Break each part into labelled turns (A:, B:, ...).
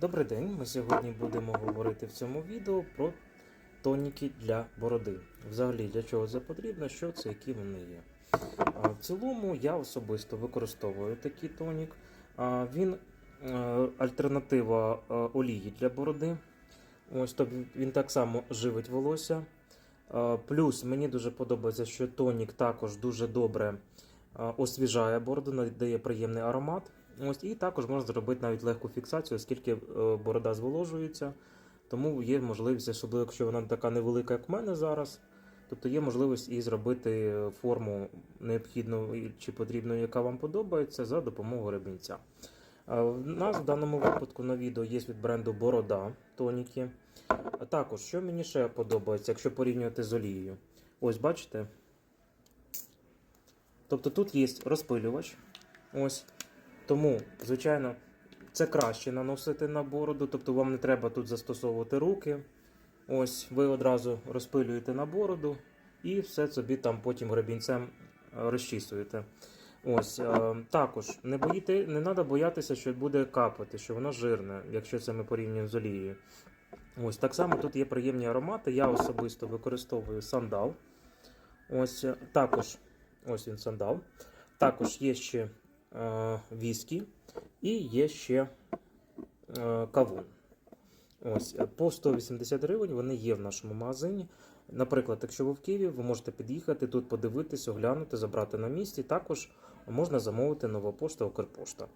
A: Добрий день. Ми сьогодні будемо говорити в цьому відео про тоніки для бороди. Взагалі, для чого це потрібно, що це, які вони є. В цілому я особисто використовую такий тонік. Він е, альтернатива е, олії для бороди. Ось тобто він так само живить волосся. Плюс мені дуже подобається, що тонік також дуже добре освіжає бороду, надає приємний аромат. Ось, і також можна зробити навіть легку фіксацію, оскільки е, борода зволожується. Тому є можливість, особливо якщо вона така невелика, як в мене зараз. Тобто є можливість і зробити форму необхідну чи потрібну, яка вам подобається, за допомогою ремінця. А В нас в даному випадку на відео є від бренду Борода тоніки. А також, що мені ще подобається, якщо порівнювати з олією. Ось бачите. Тобто тут є розпилювач. Ось. Тому, звичайно, це краще наносити на бороду, тобто вам не треба тут застосовувати руки. Ось ви одразу розпилюєте на бороду і все собі там потім гребінцем е, розчісуєте. Ось е, також не боїте, не треба боятися, що буде капати, що воно жирне, якщо це ми порівнюємо з олією. Ось так само тут є приємні аромати. Я особисто використовую сандал. Ось е, також ось він сандал. Також є ще віскі і є ще е, кавун. Ось е, по 180 гривень вони є в нашому магазині. Наприклад, якщо ви в Києві, ви можете під'їхати тут, подивитись, оглянути, забрати на місці. Також можна замовити нова пошта, Укрпошта.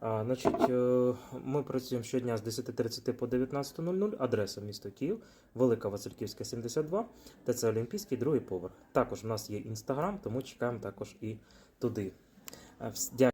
A: А, значить, е, ми працюємо щодня з 10.30 по 19.00. Адреса місто Київ, Велика Васильківська, 72, ТЦ Олімпійський, другий поверх. Також в нас є інстаграм, тому чекаємо також і туди. Е, Дякую.